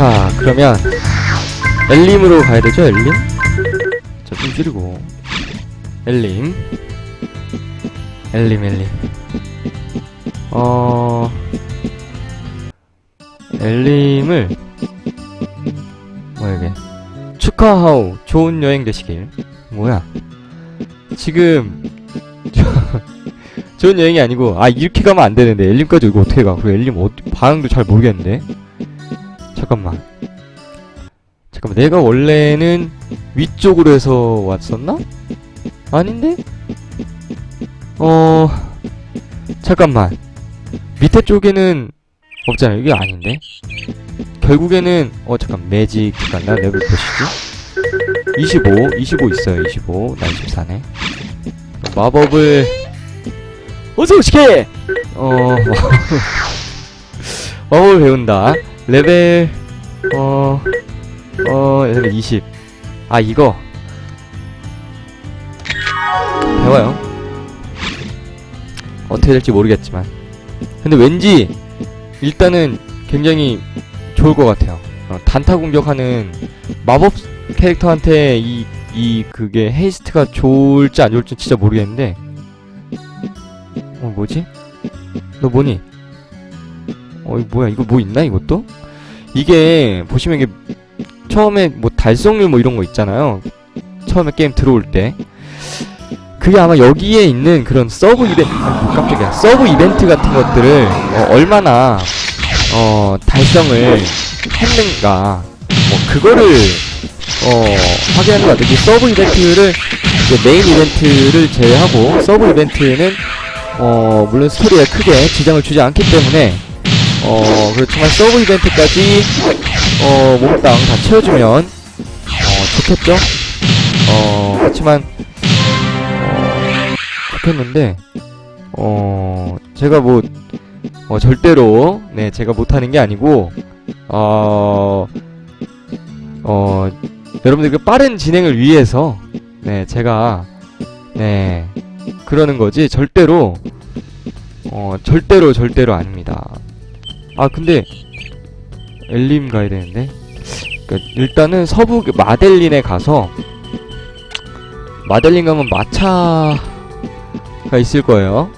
자, 그러면 엘림으로 가야 되죠, 엘림? 자, 좀 줄이고. 엘림. 엘림, 엘림. 어... 엘림을 뭐야 이게? 축하하오. 좋은 여행 되시길. 뭐야? 지금 좋은 여행이 아니고 아 이렇게 가면 안 되는데. 엘림까지 이거 어떻게 가? 그리고 엘림 어디 방향도 잘 모르겠는데 잠깐만. 잠깐만 내가 원래는 위쪽으로 해서 왔었나? 아닌데? 어 잠깐만. 밑에 쪽에는 없잖아. 이게 아닌데? 결국에는 어 잠깐 매직 갔나 레벨 몇이지? 25 25 있어요 25나 24네. 마법을 어서 오시게 어 마법을 배운다. 레벨 어, 어, 레벨 20. 아, 이거. 배워요. 어떻게 될지 모르겠지만. 근데 왠지, 일단은 굉장히 좋을 것 같아요. 어, 단타 공격하는 마법 캐릭터한테 이, 이, 그게 헤이스트가 좋을지 안 좋을지 진짜 모르겠는데. 어, 뭐지? 너 뭐니? 어, 이거 뭐야? 이거 뭐 있나, 이것도? 이게 보시면 이게 처음에 뭐 달성률 뭐 이런 거 있잖아요. 처음에 게임 들어올 때 그게 아마 여기에 있는 그런 서브 이벤트 아, 깜짝이야 서브 이벤트 같은 것들을 어, 얼마나 어 달성을 했는가 뭐 그거를 어 확인하는 것 같아요. 이 서브 이벤트를 메인 이벤트를 제외하고 서브 이벤트는 어 물론 스토리에 크게 지장을 주지 않기 때문에 어 그렇지만 서브 이벤트까지 어 몽땅 다 채워주면 어 좋겠죠? 어 그렇지만 어 좋겠는데 어 제가 뭐 어, 절대로 네 제가 못하는 게 아니고 어 어, 여러분들 그 빠른 진행을 위해서 네 제가 네 그러는 거지 절대로 어 절대로 절대로 아닙니다. 아 근데 엘림 가야 되는데 그러니까 일단은 서부 마델린에 가서 마델린 가면 마차가 있을 거예요.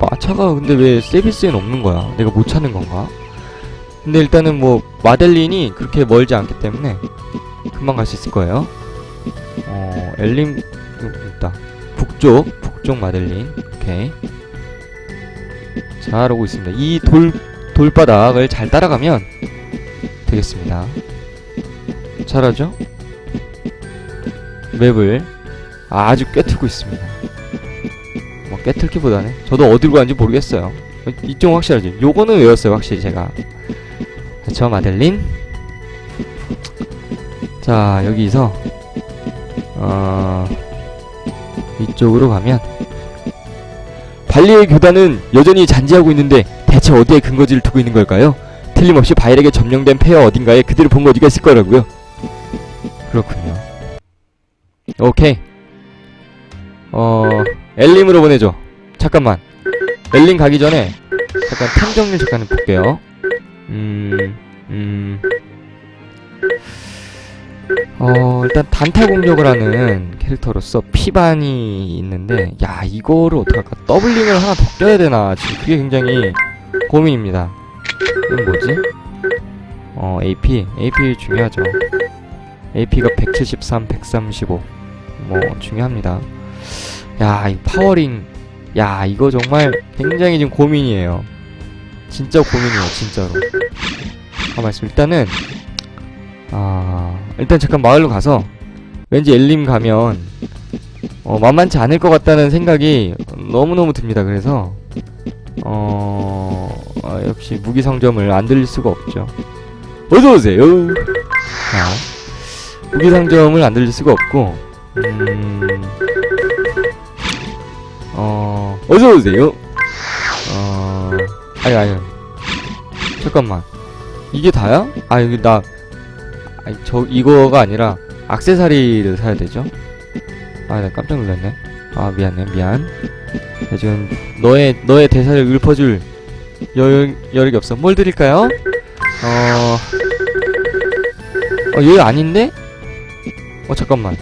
마차가 근데 왜 세비스에는 없는 거야? 내가 못 찾는 건가? 근데 일단은 뭐 마델린이 그렇게 멀지 않기 때문에 금방 갈 수 있을 거예요. 어 엘림 음, 있다. 북쪽 북쪽 마델린 오케이. 잘 오고 있습니다. 이 돌 돌바닥을 잘 따라가면 되겠습니다. 잘하죠? 맵을 아주 꿰뚫고 있습니다. 뭐 꿰뚫기보다는 저도 어디로 가는지 모르겠어요. 이쪽 확실하지? 요거는 외웠어요 확실히 제가. 저 마델린. 자 여기서 어 이쪽으로 가면 발리의 교단은 여전히 잔지하고 있는데 대체 어디에 근거지를 두고 있는 걸까요? 틀림없이 바일에게 점령된 폐허 어딘가에 그들을 본 어디가 있을 거라고요. 그렇군요. 오케이. 어, 엘림으로 보내줘. 잠깐만. 엘림 가기 전에 잠깐 템 정리 잠깐 볼게요. 음, 음. 어, 일단 단타 공격을 하는 캐릭터로서 피반이 있는데, 야, 이거를 어떡할까? 더블링을 하나 더 껴야 되나? 지금 그게 굉장히 고민입니다. 이건 뭐지? 어, AP. AP 중요하죠. AP가 173, 135. 뭐, 중요합니다. 야, 이 파워링. 야, 이거 정말 굉장히 지금 고민이에요. 진짜 고민이에요, 진짜로. 아, 말씀. 일단은, 아, 일단 잠깐 마을로 가서, 왠지 엘림 가면, 어, 만만치 않을 것 같다는 생각이 너무너무 듭니다. 그래서, 어, 아, 역시 무기 상점을 안 들릴 수가 없죠. 어서 오세요. 자, 무기 상점을 안 들릴 수가 없고, 음, 어, 어서 오세요. 어, 아니 아니, 잠깐만, 이게 다야? 아 여기 나, 아니 저 이거가 아니라 악세사리를 사야 되죠? 아, 나 깜짝 놀랐네. 아 미안해 미안. 네, 지금 너의 너의 대사를 읊어줄 여유 여력이 없어. 뭘 드릴까요? 어 어, 여기 아닌데? 어, 잠깐만.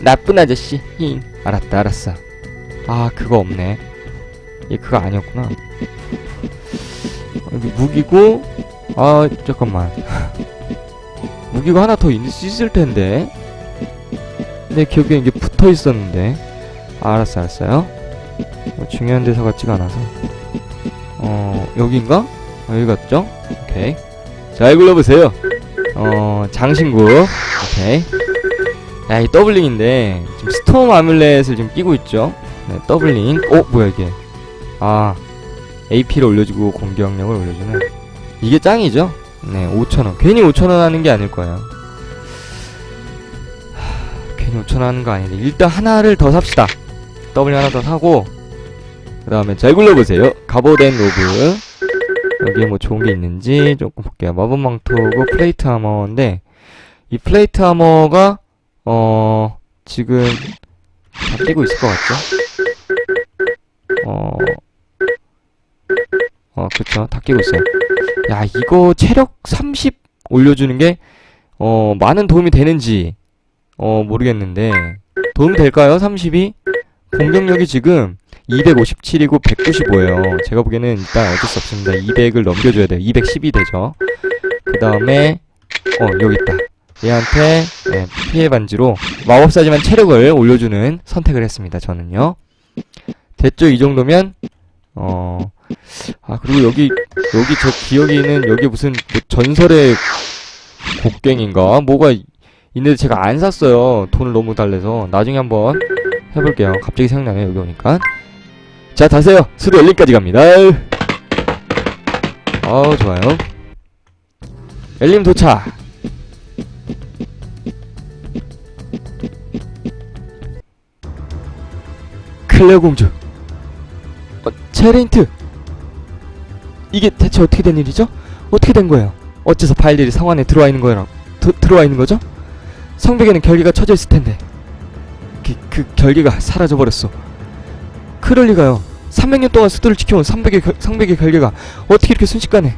나쁜 아저씨. 힝. 알았다, 알았어. 아, 그거 없네. 얘 그거 아니었구나. 어, 여기 무기고, 아, 잠깐만. 무기가 하나 더 있, 있을 텐데. 내 기억에 이게 붙어 있었는데. 아, 알았어, 알았어요. 뭐 중요한 데서 같지가 않아서. 어, 여긴가? 어, 여기 같죠? 오케이. 잘 굴러보세요. 어, 장신구. 오케이. 야, 이 더블링인데, 지금 스톰 아뮬렛을 지금 끼고 있죠? 네, 더블링. 어, 뭐야, 이게. 아, AP를 올려주고 공격력을 올려주는. 이게 짱이죠? 네, 5,000원. 괜히 5,000원 하는 게 아닐 거예요. 하, 괜히 5,000원 하는 거 아닌데. 일단 하나를 더 삽시다. 더블링 하나 더 사고, 그 다음에 잘 굴러보세요. 갑오덴 로브. 여기에 뭐 좋은 게 있는지 조금 볼게요. 마법 망토고 플레이트 아머인데, 이 플레이트 아머가, 어, 지금, 다 끼고 있을 것 같죠? 어, 어, 그쵸. 다 끼고 있어요. 야, 이거 체력 30 올려주는 게, 어, 많은 도움이 되는지, 어, 모르겠는데, 도움이 될까요? 30이? 공격력이 지금 257이고 195예요. 제가 보기에는 일단 어쩔 수 없습니다. 200을 넘겨줘야 돼요. 210이 되죠. 그 다음에, 어, 여기 있다. 얘한테, 네, 피해 반지로 마법사지만 체력을 올려주는 선택을 했습니다. 저는요. 됐죠? 이 정도면, 어, 아, 그리고 여기, 여기 저 기억에는 여기 무슨 뭐 전설의 곡괭인가? 뭐가 있는데 제가 안 샀어요. 돈을 너무 달래서. 나중에 한번 해볼게요. 갑자기 생각나네요. 여기 오니까. 자, 다세요. 수도 엘린까지 갑니다. 어우, 좋아요. 엘림 도착. 클레어 공주. 어, 체레인트. 이게 대체 어떻게 된 일이죠? 어떻게 된 거예요? 어째서 파일들이 성 안에 들어와 있는 거라 드, 들어와 있는 거죠? 성벽에는 결계가 쳐져 있을 텐데. 그, 그 결계가 사라져 버렸어. 그럴 리가요. 300년 동안 수도를 지켜온 성벽의, 결- 성벽의 결계가 어떻게 이렇게 순식간에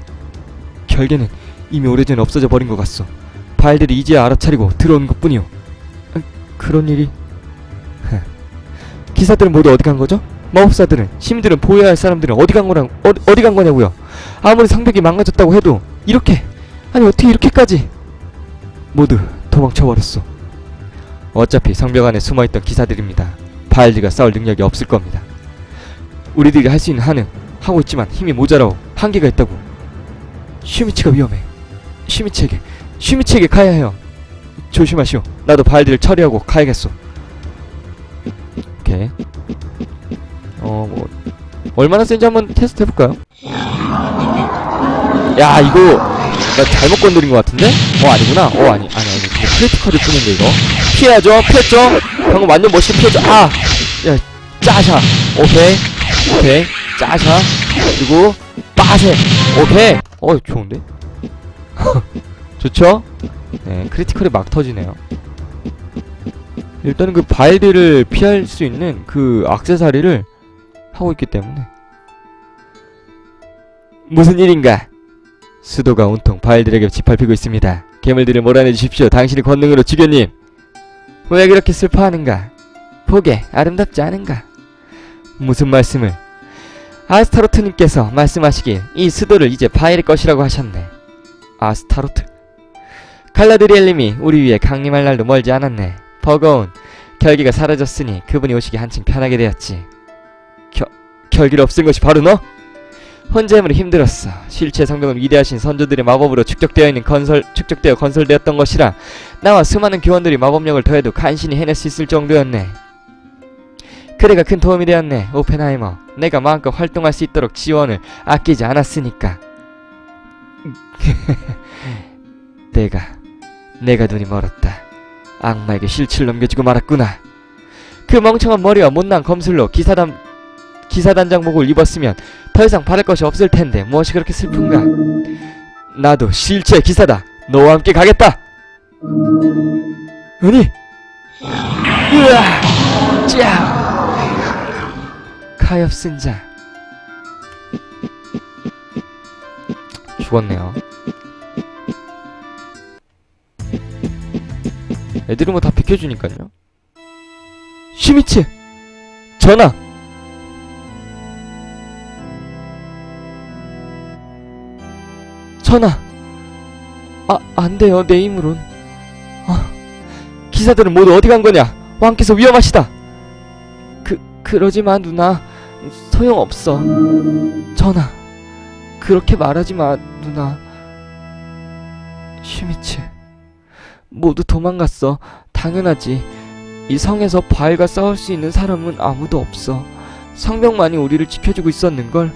결계는 이미 오래전에 없어져 버린 것 같소. 바알들이 이제야 알아차리고 들어온 것뿐이오. 아, 그런 일이... 기사들은 모두 어디 간 거죠? 마법사들은 시민들은 보호해야 할 사람들은 어디 간 거랑 어, 어디 간 거냐고요? 아무리 성벽이 망가졌다고 해도 이렇게 아니 어떻게 이렇게까지 모두 도망쳐 버렸어. 어차피 성벽 안에 숨어있던 기사들입니다. 바알들과 싸울 능력이 없을 겁니다. 우리들이 할 수 있는 한은 하고 있지만 힘이 모자라고 한계가 있다고. 슈미치가 위험해. 슈미치에게 슈미치에게 가야 해요. 조심하시오. 나도 바알들을 처리하고 가야겠소. 오케이. 어, 뭐 얼마나 센지 한번 테스트 해볼까요? 야, 이거 나 잘못 건드린 것 같은데? 어, 아니구나. 어, 아니, 아니, 아니. 이거 크리티컬이 뜨는데 이거. 피해야죠. 피했죠. 방금 완전 멋있게 피했죠. 아, 야, 짜샤. 오케이, 오케이. 짜샤. 그리고 빠세. 오케이. 어, 좋은데? 좋죠? 네, 크리티컬이 막 터지네요. 일단은 그 바이드를 피할 수 있는 그 악세사리를 하고 있기 때문에 무슨 일인가? 수도가 온통 바일들에게 짓밟히고 있습니다. 괴물들을 몰아내 주십시오. 당신의 권능으로 주교님. 왜 그렇게 슬퍼하는가? 보게 아름답지 않은가? 무슨 말씀을? 아스타로트님께서 말씀하시길 이 수도를 이제 바일의 것이라고 하셨네. 아스타로트. 칼라드리엘님이 우리 위에 강림할 날도 멀지 않았네. 버거운 결기가 사라졌으니 그분이 오시기 한층 편하게 되었지. 겨, 결기를 없앤 것이 바로 너? 혼자임으로 힘들었어. 실체 성벽은 위대하신 선조들의 마법으로 축적되어 있는 건설 축적되어 건설되었던 것이라 나와 수많은 교원들이 마법력을 더해도 간신히 해낼 수 있을 정도였네. 그대가 큰 도움이 되었네, 오펜하이머. 내가 마음껏 활동할 수 있도록 지원을 아끼지 않았으니까. 내가 내가 눈이 멀었다. 악마에게 실치를 넘겨주고 말았구나. 그 멍청한 머리와 못난 검술로 기사단 기사단장복을 입었으면 더 이상 바랄 것이 없을 텐데 무엇이 그렇게 슬픈가? 나도 실체 기사다. 너와 함께 가겠다. 은희. 으아, 짜. 가엾 쓴자. 죽었네요. 애들은 뭐다 비켜주니까요. 시미츠! 전화! 전화! 아, 안 돼요, 내 힘으론. 아, 기사들은 모두 어디 간 거냐? 왕께서 위험하시다! 그, 그러지 마, 누나. 소용없어. 전화. 그렇게 말하지 마, 누나. 슈미츠. 모두 도망갔어. 당연하지. 이 성에서 바알과 싸울 수 있는 사람은 아무도 없어. 성병만이 우리를 지켜주고 있었는걸.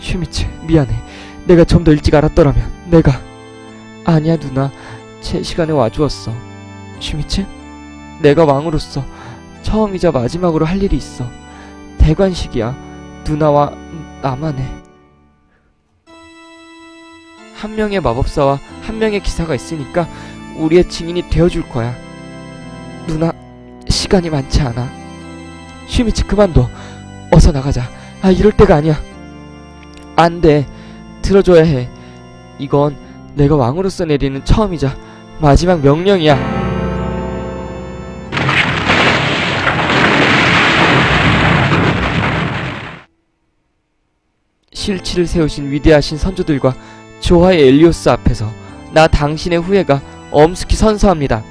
슈미츠, 미안해. 내가 좀 더 일찍 알았더라면, 내가. 아니야, 누나. 제 시간에 와주었어. 슈미츠? 내가 왕으로서 처음이자 마지막으로 할 일이 있어. 대관식이야. 누나와 나만 해. 한 명의 마법사와 한 명의 기사가 있으니까 우리의 증인이 되어줄 거야. 누나, 시간이 많지 않아. 슈미치 그만둬. 어서 나가자. 아, 이럴 때가 아니야. 안 돼. 들어줘야 해. 이건 내가 왕으로서 내리는 처음이자 마지막 명령이야. 실치를 세우신 위대하신 선조들과 조화의 엘리오스 앞에서 나 당신의 후예가 엄숙히 선서합니다.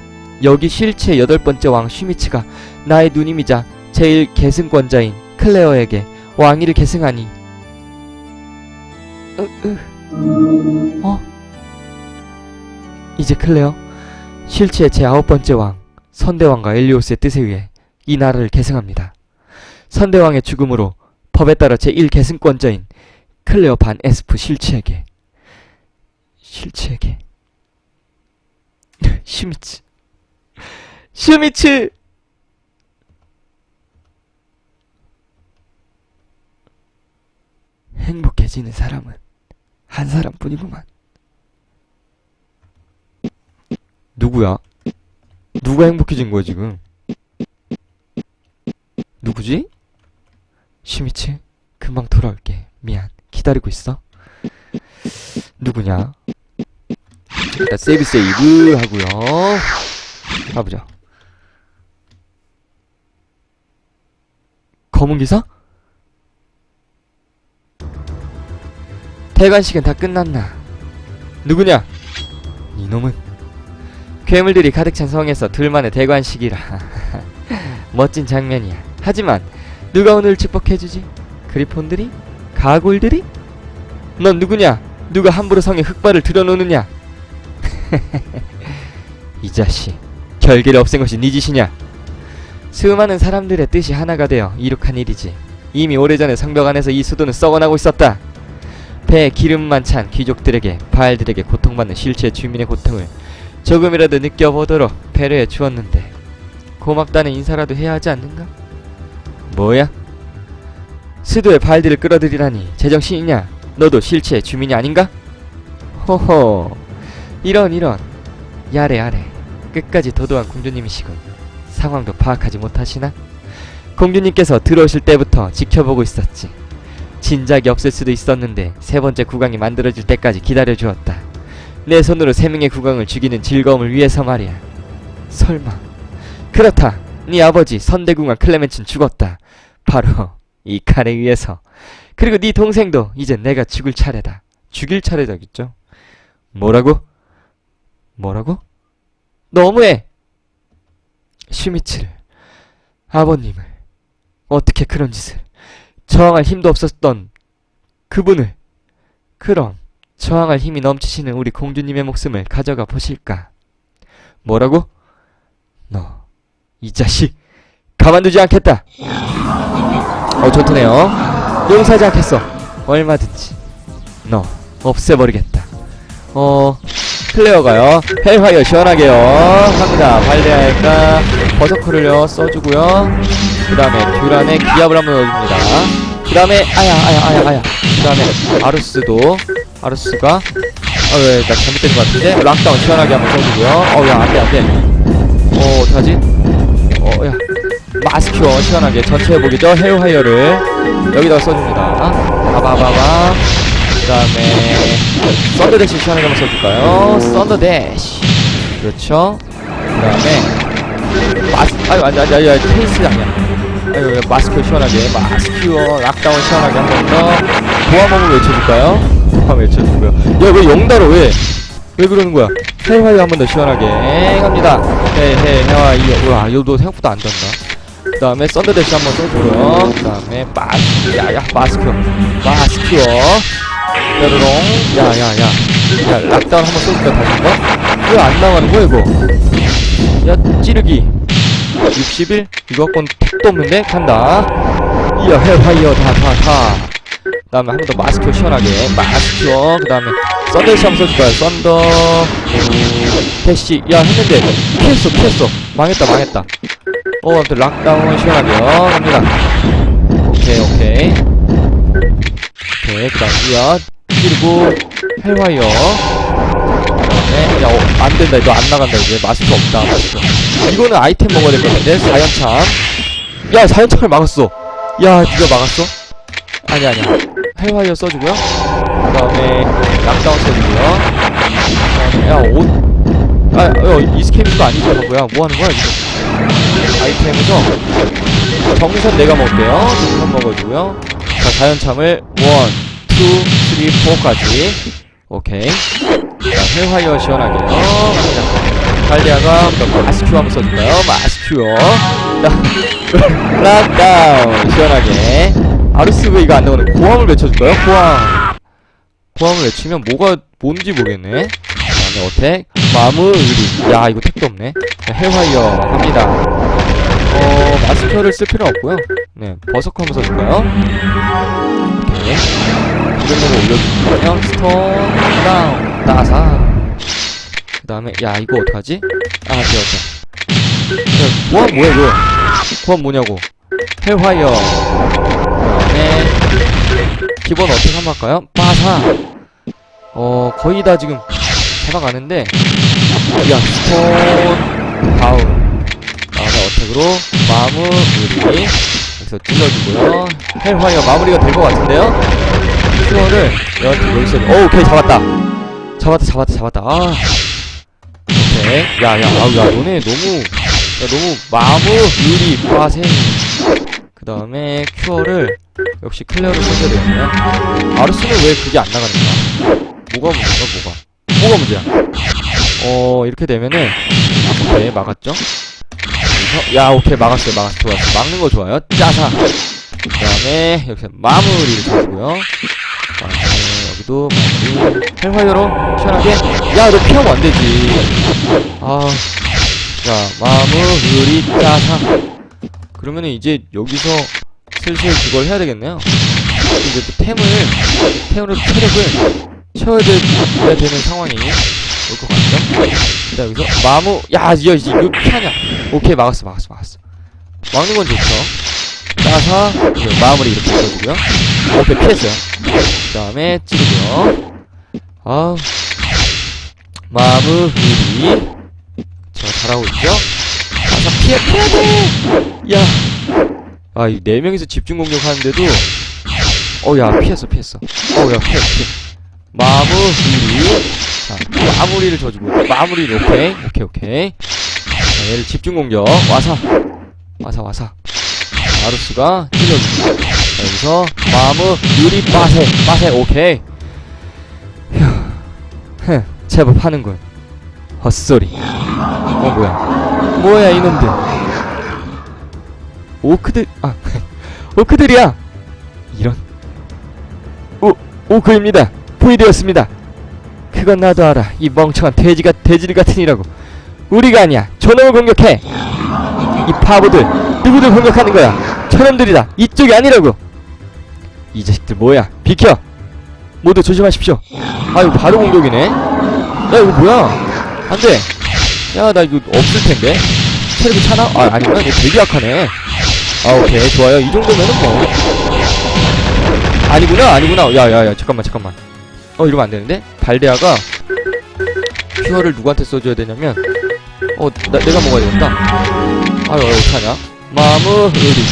여기 실치의 여덟 번째 왕 슈미츠가 나의 누님이자 제일 계승권자인 클레어에게 왕위를 계승하니 으, 으. 어? 이제 클레어 실치의 제 아홉 번째 왕 선대왕과 엘리오스의 뜻에 의해 이 나라를 계승합니다. 선대왕의 죽음으로 법에 따라 제1 계승권자인 클레어 반 에스프 실치에게 실치에게 슈미츠 슈미츠 행복해지는 사람은 한 사람뿐이구만 누구야? 누가 행복해진 거야 지금? 누구지? 슈미츠 금방 돌아올게 미안 기다리고 있어 누구냐? 일단 세이브 세이브 하고요 가보자 검은 기사? 대관식은 다 끝났나? 누구냐? 이놈은 괴물들이 가득 찬 성에서 둘만의 대관식이라 멋진 장면이야 하지만 누가 오늘 축복해주지? 그리폰들이? 가골들이? 넌 누구냐? 누가 함부로 성에 흑발을 들여놓느냐? 이 자식 결계를 없앤 것이 네 짓이냐? 수많은 사람들의 뜻이 하나가 되어 이룩한 일이지 이미 오래전에 성벽 안에서 이 수도는 썩어나고 있었다 배에 기름만 찬 귀족들에게 바알들에게 고통받는 실체 주민의 고통을 조금이라도 느껴보도록 배려해 주었는데 고맙다는 인사라도 해야 하지 않는가? 뭐야? 수도에 바알들을 끌어들이라니 제정신이냐? 너도 실체의 주민이 아닌가? 호호 이런 이런 야래 야래 끝까지 도도한 공주님이시군 상황도 파악하지 못하시나? 공주님께서 들어오실 때부터 지켜보고 있었지 진작이 없을 수도 있었는데 세 번째 국왕이 만들어질 때까지 기다려주었다 내 손으로 세 명의 국왕을 죽이는 즐거움을 위해서 말이야 설마 그렇다 네 아버지 선대국왕 클레멘츠는 죽었다 바로 이 칼에 의해서 그리고 네 동생도 이제 내가 죽을 차례다. 죽일 차례다겠죠? 뭐라고? 뭐라고? 너무해! 슈미츠를, 아버님을, 어떻게 그런 짓을, 저항할 힘도 없었던 그분을, 그럼 저항할 힘이 넘치시는 우리 공주님의 목숨을 가져가 보실까? 뭐라고? 너, 이 자식, 가만두지 않겠다! 어, 좋드네요. 용서하지 않겠어. 얼마든지. 너, 없애버리겠다. 어, 클레어가요. 헬화이어 시원하게요. 합니다. 발레아일까 버서크를요, 써주고요. 그 다음에 듀란의 기압을 한번 넣어줍니다. 그 다음에, 아야, 아야, 아야, 아야. 그 다음에, 아루스도, 아루스가, 어, 왜, 나 잘못된 것 같은데? 락다운 시원하게 한번 써주고요. 어, 야, 안 돼, 안 돼. 어, 어떡하지? 어, 야. 마스큐어 시원하게 전체 회복이죠 헤어하이어를 여기다가 써줍니다 바바바바 그 다음에 썬더대시 시원하게 한번 써줄까요 썬더대시 그렇죠 그 다음에 마스 아유 아니 아니 아니 아니 페이스 아니야. 아유 마스크 시원하게 마스큐어 락다운 시원하게 한 번 더. 보안 한번 외쳐줄까요? 보안 외쳐주고요. 야왜 영달어 왜? 왜 그러는 거야? 해화이 한 번 더 시원하게. 갑니다. 헤헤 해화이 우와 이거 생각보다 안 된다. 그 다음에 썬더 대시 한번 써주고요. 그 다음에 마스 야야 마스크. 마스큐어 뾰로롱. 야야야. 야 락다운 한번 써줄까 다시 한번? 왜 안 나가는 거야 이거 야 찌르기. 61 이거 갖고는 택도 없는데 간다. 이어 헬파이어 다다다. 그 다음에 한 번 더 마스큐어 시원하게. 마스큐어 그 다음에 썬더대시 한번 써줄까요? 썬더. 오, 대시. 야 했는데. 피했어 피했어. 망했다 망했다. 어 아무튼 락다운 시원하게요. 갑니다. 오케이 오케이. 오케이 그 다음 이어. 찌르고 헬화이어 네, 야, 어, 안 된다. 이거 안 나간다. 이제 마스크 없다. 마스크. 이거는 아이템 먹어야 될 것 같은데. 4연창. 야, 4연창을 막았어. 야, 니가 막았어? 아니, 아니야. 헬화이어 써주고요. 그 다음에, 락다운 써주고요. 야, 옷. 아, 야, 이스케미스도 아니죠, 뭐야. 뭐 하는 거야, 지금. 아이템에서, 정선 내가 먹을게요. 정선 먹어주고요. 자, 4연창을 1, 2, 3, 4까지. 오케이. 자, 헬화이어 시원하게요. 자, 갈리아가 또 마스큐어 한번 써줄까요? 마스큐어. 자, 락다운. 시원하게. 아르스 왜 이거 안 나오네? 고함을 외쳐줄까요? 고함. 고함을 외치면 뭐가 뭔지 모르겠네. 그 다음에 어택. 마무리. 야, 이거 택도 없네. 자, 헬화이어 합니다. 어, 마스큐어를 쓸 필요 없고요. 네, 버서커 한번 써줄까요? 오케이. 이정도로 올려주면 스톤 다운. 나사 그 다음에 야 이거 어떡하지? 아 되었다 야 고함 뭐야 이거? 고함 뭐냐고. 헬화이어 그 다음에 기본 어떻게 한번 할까요? 빠사 어 거의 다 지금 잡아가는데. 야 스톤 다운. 다음에 어택으로 마무리. 여기서 찔러주고요. 헬화이어 마무리가 될 것 같은데요? 큐어를 여한테 여기서 오 오케이 잡았다. 잡았다 잡았다 잡았다. 아. 오케이. 야야 아우 야 너네 너무 야 너무 마무 유리 빠생 그 다음에 큐어를 역시 클레어를 써줘야 되겠네요. 아르스는 왜 그게 안 나가는 거야? 뭐가 문제인가 뭐가? 뭐가 문제야? 어 이렇게 되면은 오케이 막았죠? 야 오케이 막았어요 막았어 좋았어 막는 거 좋아요. 짜사 그 다음에 여기서 마무리를 그 다음에 여기도 마무리. 헬화이어로 시원하게. 야너 피하면 안 되지. 아야 마무리. 짜사 그러면은 이제 여기서 슬슬 그걸 해야 되겠네요. 이제 또 템을 템으로 체력을 채워야 되는 상황이 올 것 같죠? 자 여기서 마무 야 이거 이거 피하냐. 오케이 막았어 막았어 막았어. 막는 건 좋죠 따서 그 마무리 이렇게 써주고요. 오케이 피했어요. 그 다음에 찌르고요. 아 마무리. 저 잘하고 있죠? 가서 피해 피해야 돼야아 이 네 명이서 집중 공격하는데도. 어야 피했어 피했어. 어야 피해 피해. 마무리. 자 마무리를 줘주고. 마무리를 오케이. 오케이 오케이. 자 얘를 집중 공격. 와사 와사 와사 아루스가 자, 여기서 마무 유리 빠세 빠세 오케이. 휴 흥, 제법 하는군. 헛소리. 어 뭐야. 뭐야 이놈들. 오크들 아 오크들이야! 이런. 오 오크입니다. 포위되었습니다. 그건 나도 알아. 이 멍청한 돼지가 돼지 같으니라고. 우리가 아니야. 저놈을 공격해 이 바보들. 누구들 공격하는 거야? 저놈들이다. 이쪽이 아니라고. 이 자식들 뭐야? 비켜. 모두 조심하십시오. 아이고 바로 공격이네. 야 이거 뭐야? 안돼. 야 나 이거 없을 텐데. 체력이 차나? 아 아니구나. 얘 되게 약하네. 아 오케이. 좋아요. 이 정도면은 뭐. 아니구나 아니구나. 야야야 잠깐만 잠깐만. 어 이러면 안 되는데? 발데아가 큐어를 누구한테 써줘야 되냐면 어 나, 내가 먹어야 되겠다 아유 어떡하냐 마무리.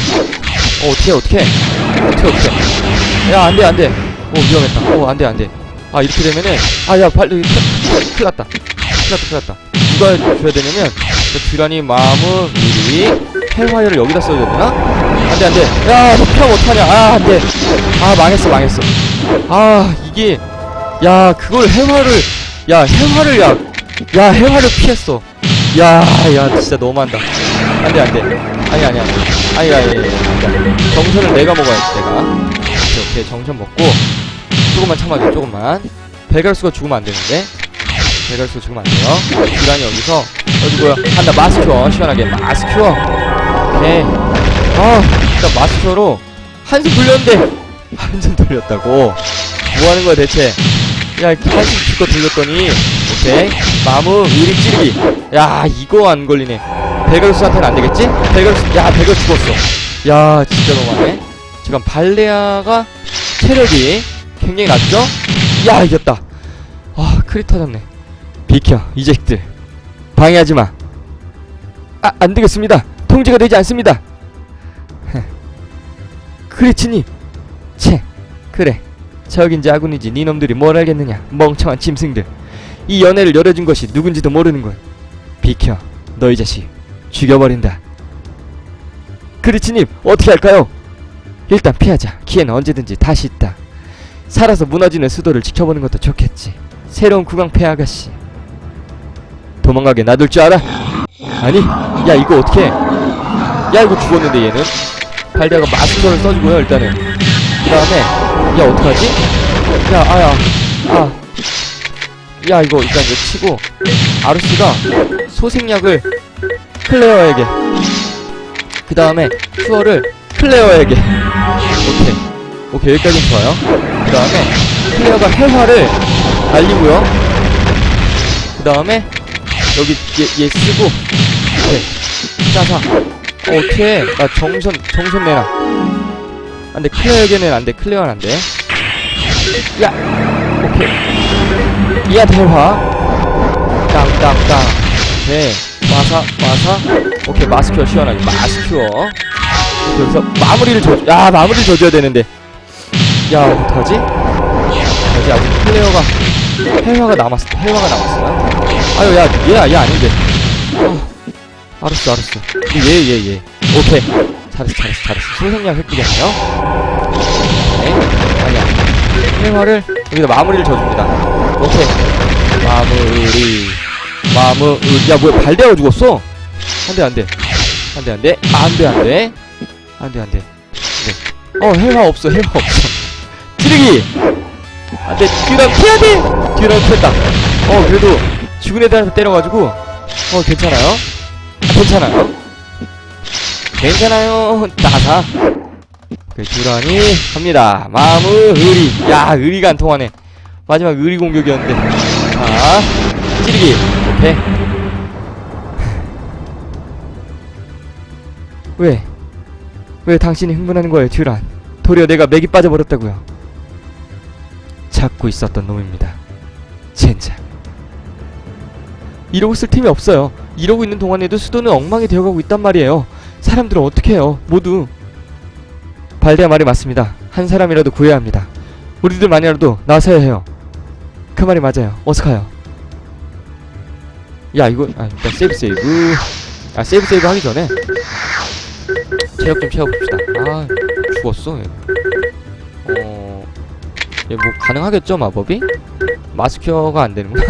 어 어떻게 어떻게 어떻게 어떻게 야 안돼 안돼. 어 위험했다. 어 안돼 안돼. 아 이렇게 되면은 아 야 빨리 큰일 났다. 큰일 났다 큰일 났다. 누가 줘야 되냐면 자, 듀란이 마무 미리 헬화이어를 여기다 써야 되나? 안돼 안돼. 야 높여 못하냐. 아 안돼. 아 망했어 망했어. 아 이게 야 그걸 헬화를 야 헬화를 야야 헬화를 피했어. 야야 진짜 너무한다 안돼 안돼. 아니 아니 아니. 아니 아니 아니. 정선을 내가 먹어야지 내가. 오케이 오케이. 정선 먹고 조금만 참아줘 조금만. 배갈수가 죽으면 안 되는데. 배갈수가 죽으면 안 돼요. 듀란이 여기서. 어디 뭐야? 한다 마스큐어 시원하게. 마스큐어 오케이. 아 진짜 마스큐어로 한숨 돌렸는데. 한숨 돌렸다고. 뭐 하는 거야 대체? 야 한숨 실컷 돌렸더니. 오케이. 마무 미리 찌르기. 야 이거 안 걸리네 배걸수한테는 안 되겠지? 배걸수 야 배걸 죽었어 야 진짜 너무하네 잠깐 발레아가 체력이 굉장히 낮죠? 야 이겼다 아 크리 터졌네 비켜 이 자식들 방해하지 마 아, 안 되겠습니다. 통제가 되지 않습니다. 크리치님, 채, 그래. 적인지 아군인지 니놈들이 뭘 알겠느냐? 멍청한 짐승들. 이 연애를 열어준 것이 누군지도 모르는군. 비켜, 너이 자식. 죽여버린다. 크리치님, 어떻게 할까요? 일단 피하자. 기회는 언제든지 다시 있다. 살아서 무너지는 수도를 지켜보는 것도 좋겠지. 새로운 구강패 아가씨. 도망가게 놔둘 줄 알아? 아니, 야 이거 어떻게? 야 이거 죽었는데 얘는 발대가 마스터를 써주고요 일단은. 그 다음에 야 어떡하지? 야 아야 아. 야 이거 일단 이거 치고 아르스가 소생약을 클레어에게. 그 다음에 슈어를 클레어에게. 오케이. 오케이 여기까지는 좋아요. 그 다음에 클레어가 해화를 날리고요. 그 다음에 여기 얘, 얘 쓰고. 오케이. 짜사 어, 어떻게 나 정선 정선 내놔. 안돼. 클레어에게는 안돼. 클레어는 안돼. 야! 오케이. 이한테 화. 땅땅땅 오케이 마사 마사? 오케이 마스큐어 시원하게. 마스큐어. 여기서 마무리를 줘야 마무리를 줘줘야 되는데. 야 어떡하지? 여기 아직 클레어가 헬화가 남았어 헬화가 남았어요? 아유 야 얘야 얘 아닌데. 어, 알았어 알았어. 얘 얘 얘. 오케이. 잘했어 잘했어 잘했어. 소생량 획득했네요. 네. 아니야. 헬화를 여기다 마무리를 져줍니다. 오케이. 마무리 마무리 야 뭐야 발대가 죽었어? 안돼 안돼. 안돼 안돼. 안돼 안돼. 안돼 안돼. 어 헬화 없어 헬화 없어. 찌르기 안돼 듀란 피해야돼! 듀란 피했다. 어 그래도 죽은 애들한테 때려가지고 어 괜찮아요? 아, 괜찮아요? 괜찮아요. 따사. 그 듀란이 갑니다. 마무 의리. 야 의리가 안 통하네. 마지막 의리 공격이었는데. 자 찌르기 오케이 왜? 왜 당신이 흥분하는 거예요 듀란 도리어 내가 맥이 빠져버렸다고요 찾고 있었던 놈입니다 젠장 이러고 있을 틈이 없어요. 이러고 있는 동안에도 수도는 엉망이 되어가고 있단 말이에요. 사람들은 어떻게 해요? 모두. 발대야 말이 맞습니다. 한 사람이라도 구해야 합니다. 우리들만이라도 나서야 해요. 그 말이 맞아요. 어서 가요. 야 이거 아 일단 세이브 세이브 아 세이브 세이브 하기 전에 체력 좀 채워봅시다. 아 죽었어. 얘. 어... 얘 뭐 가능하겠죠 마법이? 마스큐어가 안 되는구나.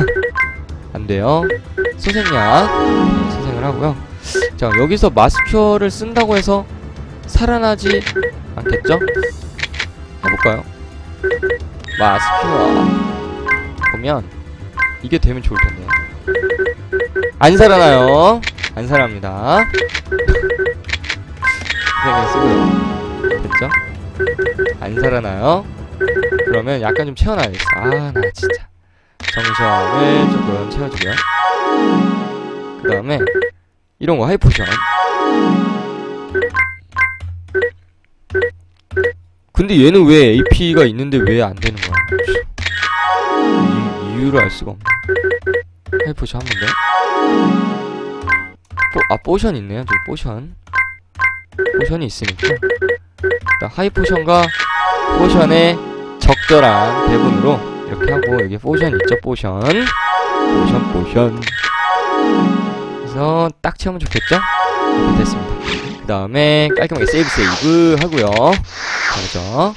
안 돼요. 소생약 소생을 하고요. 자 여기서 마스큐어를 쓴다고 해서 살아나지 않겠죠? 해볼까요? 마스큐어 보면 이게 되면 좋을 텐데 안 살아나요. 안 살아납니다. 소생을 쓰고요. 됐죠? 안 살아나요. 그러면 약간 좀 채워놔야겠어. 아 나 진짜. 정션을 조금 채워주고요. 그 다음에 이런 거 하이포션. 근데 얘는 왜 AP가 있는데 왜 안 되는 거야? 이, 이유를 알 수가 없네. 하이포션 한번 더. 뽀, 아 포션 있네요. 저기 포션. 포션이 있으니까 일단 하이 포션과 포션의 적절한 배분으로 이렇게 하고 여기 포션 있죠 포션 포션 포션 그래서 딱 채우면 좋겠죠? 네, 됐습니다. 그 다음에 깔끔하게 세이브 세이브 하고요. 가보죠.